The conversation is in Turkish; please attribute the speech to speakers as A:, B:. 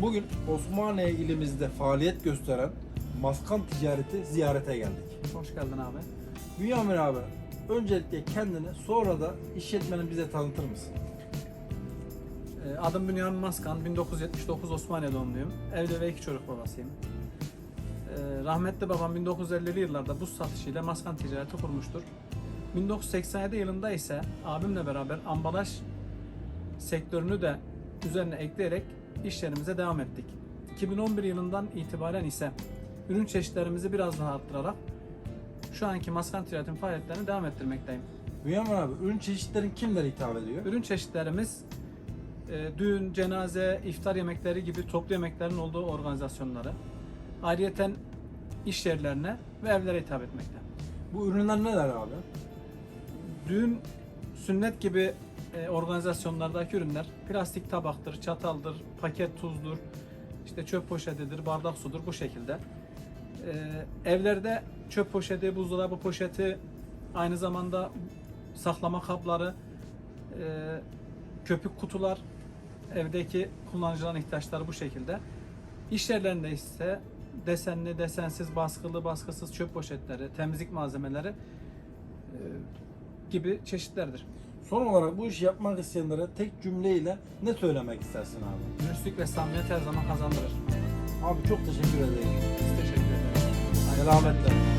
A: Bugün Osmaniye ilimizde faaliyet gösteren maskan ticareti ziyarete geldik.
B: Hoş geldin abi.
A: Bünyamin abi, öncelikle kendini sonra da işletmeni bize tanıtır mısın?
B: Ee, Adım Bünyamin Maskan, 1979 Osmaniye doğumluyum. Evli ve iki çocuk babasıyım. Ee, Rahmetli babam 1950'li yıllarda buz satışıyla maskan ticareti kurmuştur. 1987 yılında ise abimle beraber ambalaj sektörünü de üzerine ekleyerek işlerimize devam ettik. 2011 yılından itibaren ise ürün çeşitlerimizi biraz daha arttırarak şu anki maskan ticaretin faaliyetlerini devam ettirmekteyim.
A: Bünyamin abi, ürün çeşitlerin kimlere hitap ediyor?
B: Ürün çeşitlerimiz e, düğün, cenaze, iftar yemekleri gibi toplu yemeklerin olduğu organizasyonları, ayrıyeten iş yerlerine ve evlere hitap etmekte.
A: Bu ürünler neler abi?
B: Düğün, sünnet gibi e, organizasyonlardaki ürünler plastik tabaktır, çataldır, paket tuzdur, işte çöp poşetidir, bardak sudur bu şekilde. E, evlerde çöp poşeti, buzdolabı poşeti, aynı zamanda saklama kapları, e, köpük kutular, evdeki kullanıcıların ihtiyaçları bu şekilde. İş yerlerinde ise desenli, desensiz, baskılı, baskısız çöp poşetleri, temizlik malzemeleri e, gibi çeşitlerdir.
A: Son olarak bu işi yapmak isteyenlere tek cümleyle ne söylemek istersin abi?
B: Dürüstlük ve samimiyet her zaman kazandırır.
A: Abi çok teşekkür ederim.
B: Biz teşekkür ederiz.
A: Selametle.